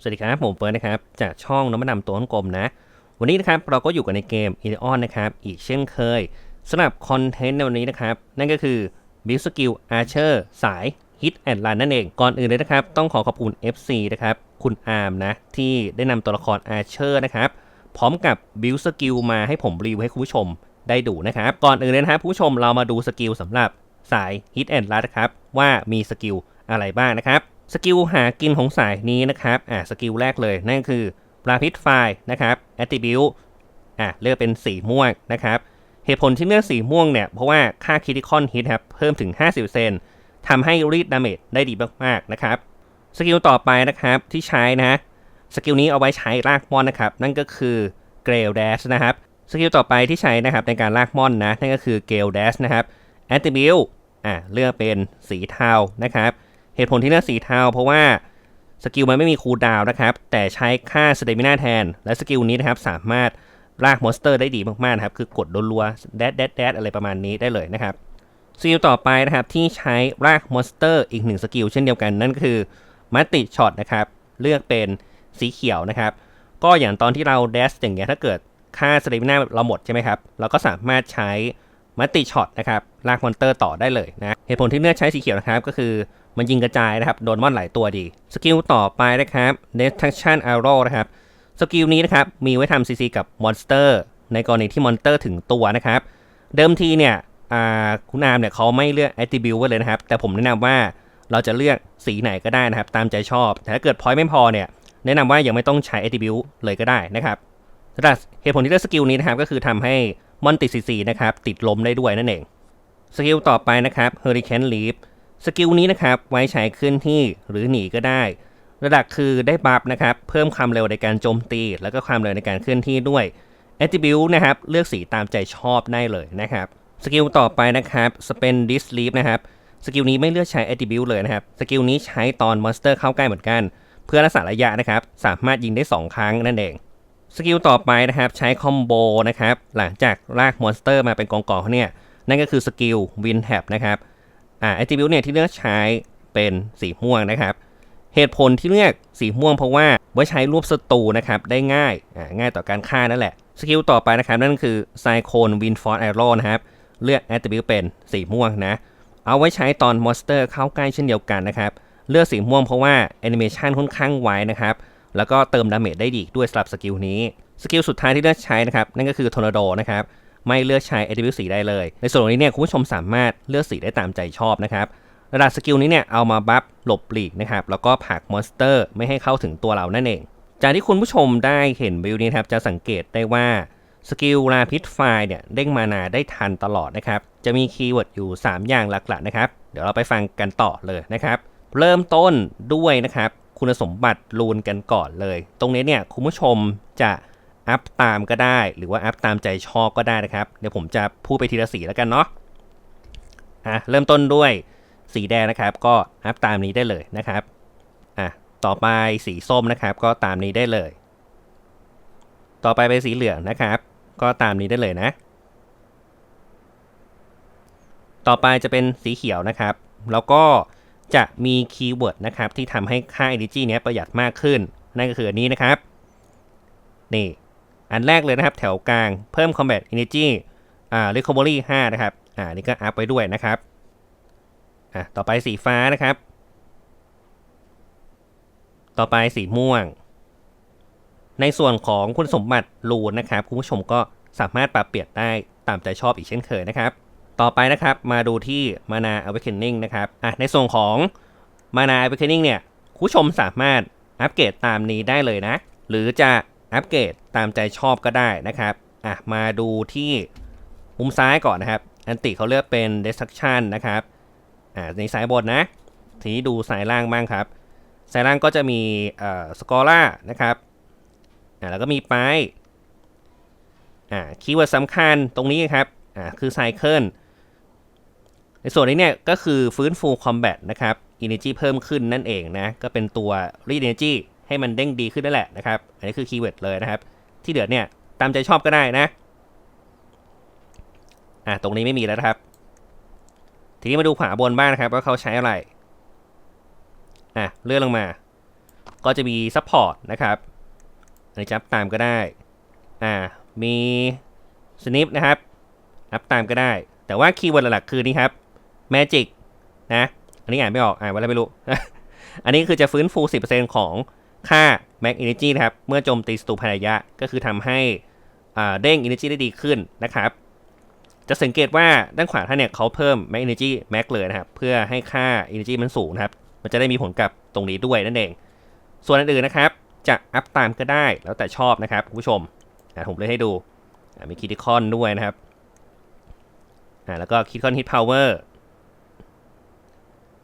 สวัสดีครับ ผมเฟิร์สนะครับ จากช่องน้ำมันดำตัวกลมนะ วันนี้นะครับเราก็อยู่กันในเกม i ี o n นะครับ อีกเช่นเคยสำหรับคอนเทนต์ในวันนี้นะครับ นั่นก็คือ Build Skill Archer สาย Hit and Run นั่นเอง ก่อนอื่นเลยนะครับ ต้องขอขอบคุณ FC นะครับ คุณอาร์มนะ ที่ได้นำตัวละคร Archer นะครับ พร้อมกับ Build Skill มาให้ผมรีวิวให้คุณผู้ชมได้ดูนะครับ ก่อนอื่นเลยนะครับผู้ชมเรามาดูสกิลสำหรับสาย Hit and Run นะครับว่ามีสกิลอะไรบ้างนะครับ สกิลหากินของสายนี้นะครับอ่าสกิลแรกเลยนั่นคือปลาพิษไฟนะครับ attribute อ่าเลือกเป็นสีม่วงนะครับ เหตุผลที่เลือกสีม่วงเนี่ยเพราะว่าค่า critical hit ครับเพิ่มถึง 50%ทำให้รีดดาเมจได้ดีมากๆนะครับสกิลต่อไปนะครับที่ใช้นะสกิลนี้เอาไว้ใช้ลากมอนนะครับ นั่นก็คือ g r a l Dash นะครับสกิลต่อไปที่ใช้นะครับในการลากมอนนะนั่นก็คือ g a l Dash นะครับ attribute อ่าเลือกเป็นสีเทานะครับ เหตุผลที่เลือกสีเทาเพราะว่าสกิลมันไม่มีคูลดาวนะครับ แต่ใช้ค่าสเตมิน่าแทน และสกิลนี้นะครับสามารถลากมอนสเตอร์ได้ดีมากๆนะครับ คือกดรัวๆแดดแดดแดดอะไรประมาณนี้ได้เลยนะครับสกิลต่อไปนะครับที่ใช้ลากมอนสเตอร์อีกหนึ่งสกิลเช่นเดียวกันนั่นก็คือมัตติช็อตนะครับ เลือกเป็นสีเขียวนะครับ ก็อย่างตอนที่เราเดสอย่างเงี้ยถ้าเกิดค่าสเตมิน่าเราหมดใช่ไหมครับเราก็สามารถใช้มัตติช็อตนะครับลากมอนสเตอร์ต่อได้เลยนะเหตุผลที่เลือกใช้สีเขียวนะครับก็คือ มันยิงกระจายนะครับ โดนมอนหลายตัวดี สกิลต่อไปนะครับ Destruction Arrow นะครับ สกิลนี้นะครับ มีไว้ทำซีซีกับมอนสเตอร์ในกรณีที่มอนสเตอร์ถึงตัวนะครับ เดิมทีเนี่ยคุณอามเนี่ยเขาไม่เลือก Attribute ไว้เลยนะครับ แต่ผมแนะนำว่าเราจะเลือกสีไหนก็ได้นะครับ ตามใจชอบ แต่ถ้าเกิดพอยต์ไม่พอเนี่ย แนะนำว่ายังไม่ต้องใช้ Attribute เลยก็ได้นะครับแต่เหตุผลที่เลือกสกิลนี้นะครับ ก็คือทำให้มอนติดซีซีนะครับ ติดลมได้ด้วยนั่นเอง สกิลต่อไปนะครับ Hurricane Leap สกิลนี้นะครับไว้ใช้ขึ้นที่หรือหนีก็ได้ ระดับคือได้บัฟนะครับเพิ่มความเร็วในการโจมตี แล้วก็ความเร็วในการเคลื่อนที่ด้วย Attribute นะครับเลือกสีตามใจชอบได้เลยนะครับสกิลต่อไปนะครับ Spend This Leap นะครับสกิลนี้ไม่เลือกใช้ Attribute เลยนะครับสกิลนี้ใช้ตอนมอนสเตอร์เข้าใกล้เหมือนกัน เพื่อรักษาระยะนะครับสามารถยิงได้ 2 ครั้งนั่นเองสกิลต่อไปนะครับใช้คอมโบนะครับหลังจากลากมอนสเตอร์มาเป็นกองกองเขาเนี่ยนั่นก็คือสกิล Win Tap นะครับ อ่า attribute เนี่ยที่เลือกใช้เป็นสีม่วงนะครับ เหตุผลที่เลือกสีม่วงเพราะว่าไว้ใช้รวบศัตรูนะครับได้ง่ายอ่าง่ายต่อการฆ่านั่นแหละ สกิลต่อไปนะครับ นั่นคือ Cyclone Wind Force Arrow นะครับ เลือก attribute เป็นสีม่วงนะ เอาไว้ใช้ตอนมอนสเตอร์เข้าใกล้เช่นเดียวกันนะครับ เลือกสีม่วงเพราะว่าแอนิเมชันค่อนข้างไวนะครับ แล้วก็เติมดาเมจได้ดีด้วยสำหรับสกิลนี้ สกิลสุดท้ายที่เลือกใช้นะครับนั่นก็คือทอร์นาโดนะครับ ไม่เลือกใช้ attribute สีได้เลย ในส่วนนี้เนี่ยคุณผู้ชมสามารถเลือกสีได้ตามใจชอบนะครับระดับสกิลนี้เนี่ยเอามาบัฟหลบปลีกนะครับแล้วก็ผลักมอนสเตอร์ไม่ให้เข้าถึงตัวเรานั่นเอง จากที่คุณผู้ชมได้เห็นวิวนี้ครับจะสังเกตได้ว่าสกิลลาพิษไฟเนี่ยเด้งมานาได้ทันตลอดนะครับจะมีคีย์เวิร์ดอยู่ 3 อย่างหลักๆนะครับเดี๋ยวเราไปฟังกันต่อเลยนะครับเริ่มต้นด้วยนะครับคุณสมบัติรูนกันก่อนเลย ตรงนี้เนี่ยคุณผู้ชมจะ อัพตามก็ได้ หรือว่าอัพตามใจชอบก็ได้นะครับ เดี๋ยวผมจะพูดไปทีละสีแล้วกันเนาะอะเริ่มต้นด้วยสีแดงนะครับ ก็อัพตามนี้ได้เลยนะครับอะต่อไปสีส้มนะครับ ก็ตามนี้ได้เลย ต่อไปเป็นสีเหลืองนะครับ ก็ตามนี้ได้เลยนะ ต่อไปจะเป็นสีเขียวนะครับ แล้วก็จะมีคีย์เวิร์ดนะครับที่ทำให้ค่า energy เนี้ยประหยัดมากขึ้น นั่นก็คืออันนี้นะครับ นี่ อันแรกเลยนะครับ แถวกลางเพิ่ม combat energy อ่า recovery 5 นะครับ อ่า นี่ก็อัพไว้ด้วยนะครับ อะต่อไปสีฟ้านะครับ ต่อไปสีม่วง ในส่วนของคุณสมบัติรูนนะครับ คุณผู้ชมก็สามารถปรับเปลี่ยนได้ตามใจชอบอีกเช่นเคยนะครับ ต่อไปนะครับ มาดูที่ Mana Awakening นะครับ อะ ในส่วนของ Mana Awakening เนี่ย คุณผู้ชมสามารถอัปเกรดตามนี้ได้เลยนะ หรือจะ อัปเกรดตามใจชอบก็ได้นะครับอะมาดูที่มุมซ้ายก่อนนะครับ อันติเขาเลือกเป็น destruction นะครับอ่าในซ้ายบนนะ ทีนี้ดูซ้ายล่างบ้างครับซ้ายล่างก็จะมีเอ่อสกอร่านะครับอ่าแล้วก็มีไปอ่าคีย์เวิร์ดสำคัญตรงนี้ครับอ่าคือไซเคิลในส่วนนี้เนี่ยก็คือฟื้นฟูคอมแบทนะครับ Energy เพิ่มขึ้นนั่นเองนะ ก็เป็นตัว r e Energy ให้มันเด้งดีขึ้นนั่นแหละนะครับ อันนี้คือคีย์เวิร์ดเลยนะครับ ที่เหลือเนี่ยตามใจชอบก็ได้นะ อะตรงนี้ไม่มีแล้วนะครับ ทีนี้มาดูขวาบนบ้างนะครับว่าเขาใช้อะไร อะเลื่อนลงมา ก็จะมีซัพพอร์ตนะครับอันนี้จะอัพตามก็ได้ อ่า มีสนิปนะครับอัพตามก็ได้ แต่ว่าคีย์เวิร์ดหลักๆคือนี่ครับ Magic นะ อันนี้อ่านไม่ออก อ่านว่าอะไรไม่รู้ อันนี้คือจะฟื้นฟู 10%ของ ค่า Max Energy นะครับ เมื่อโจมตีศัตรูภายในระยะ ก็คือทำให้เด้ง Energy ได้ดีขึ้นนะครับ จะสังเกตว่าด้านขวาท่านเนี่ยเขาเพิ่ม Max Energy Max เลยนะครับ เพื่อให้ค่า Energy มันสูงนะครับ มันจะได้มีผลกับตรงนี้ด้วยนั่นเอง ส่วนอื่นนะครับ จะอัพตามก็ได้แล้วแต่ชอบนะครับคุณผู้ชมอะผมเลยให้ดูอะมีคิดคอนด้วยนะครับอ่าแล้วก็คิดคอนฮิตพาวเวอร์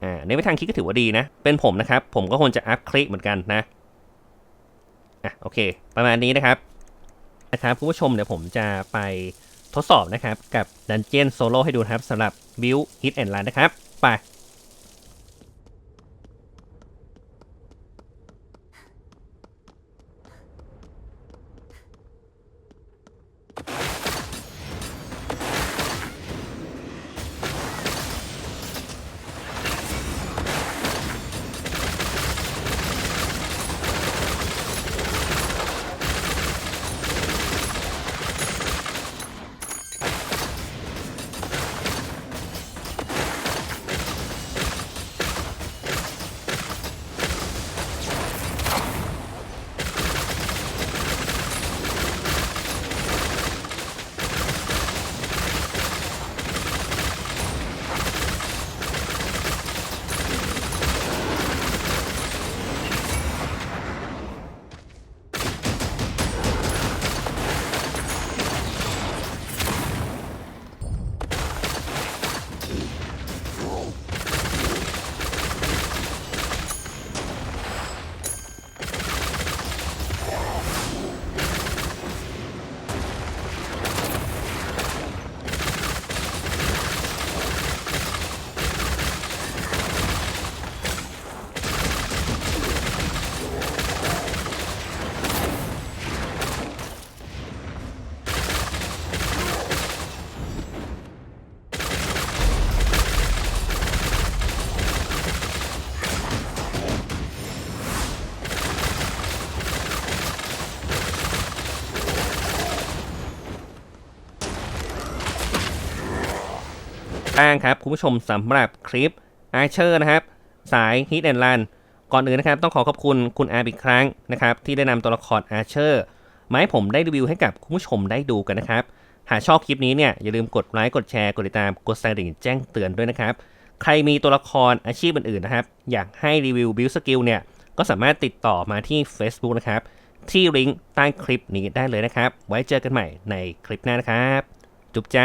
อ่าในทางคิดก็ถือว่าดีนะ เป็นผมนะครับ ผมก็ควรจะอัพคลิกเหมือนกันนะ อะโอเค ประมาณนี้นะครับนะครับผู้ชมเดี๋ยวผมจะไปทดสอบนะครับ กับดันเจียนโซโล่ให้ดูนะครับสำหรับบิวฮิตแอนด์ลันนะครับ ไป บ้างครับคุณผู้ชมสำหรับคลิป Archer นะครับ สาย Hit and Run ก่อนอื่นนะครับ ต้องขอขอบคุณคุณอาร์อีกครั้งนะครับ ที่ได้นำตัวละคร Archer มาให้ผมได้รีวิวให้กับคุณผู้ชมได้ดูกันนะครับ หากชอบคลิปนี้เนี่ยอย่าลืมกดไลค์กดแชร์กดติดตามกดสั่นดิ่งแจ้งเตือนด้วยนะครับ ใครมีตัวละครอาชีพอื่นๆนะครับ อยากให้รีวิว Build Skill เนี่ยก็สามารถติดต่อมาที่ Facebook นะครับที่ลิงก์ใต้คลิปนี้ได้เลยนะครับ ไว้เจอกันใหม่ในคลิปหน้านะครับ จุ๊บจ้า